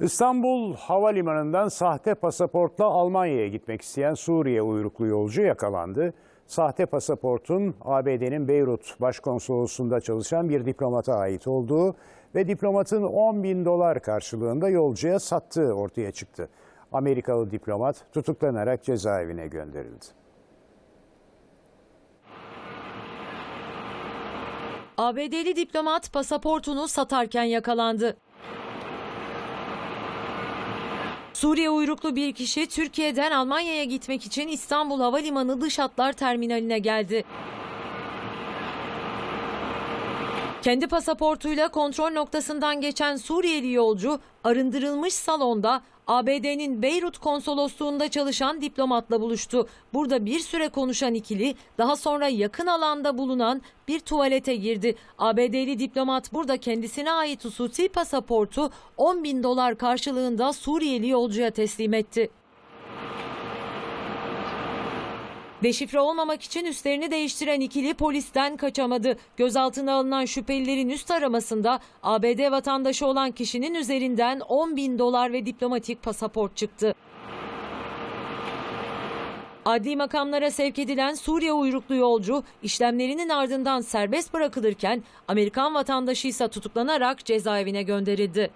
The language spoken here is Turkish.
İstanbul Havalimanı'ndan sahte pasaportla Almanya'ya gitmek isteyen Suriye uyruklu yolcu yakalandı. Sahte pasaportun ABD'nin Beyrut Başkonsolosluğu'nda çalışan bir diplomata ait olduğu ve diplomatın 10 bin dolar karşılığında yolcuya sattığı ortaya çıktı. Amerikalı diplomat tutuklanarak cezaevine gönderildi. ABD'li diplomat pasaportunu satarken yakalandı. Suriye uyruklu bir kişi Türkiye'den Almanya'ya gitmek için İstanbul Havalimanı Dış Hatlar Terminaline geldi. Kendi pasaportuyla kontrol noktasından geçen Suriyeli yolcu arındırılmış salonda ABD'nin Beyrut konsolosluğunda çalışan diplomatla buluştu. Burada bir süre konuşan ikili daha sonra yakın alanda bulunan bir tuvalete girdi. ABD'li diplomat burada kendisine ait hususi pasaportu 10 bin dolar karşılığında Suriyeli yolcuya teslim etti. Deşifre olmamak için üstlerini değiştiren ikili polisten kaçamadı. Gözaltına alınan şüphelilerin üst aramasında ABD vatandaşı olan kişinin üzerinden 10 bin dolar ve diplomatik pasaport çıktı. Adli makamlara sevk edilen Suriye uyruklu yolcu işlemlerinin ardından serbest bırakılırken Amerikan vatandaşı ise tutuklanarak cezaevine gönderildi.